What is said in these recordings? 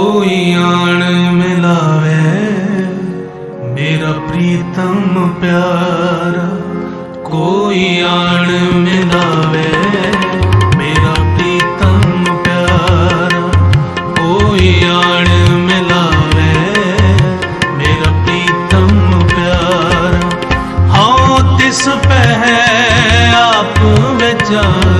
कोई आण मिलावे, मेरा प्रीतम प्यार। कोई आण मिलावे, मेरा प्रीतम प्यार। कोई आण मिलावे, मेरा प्रीतम प्यार। हाँ तिस पे है आप विचार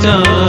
time.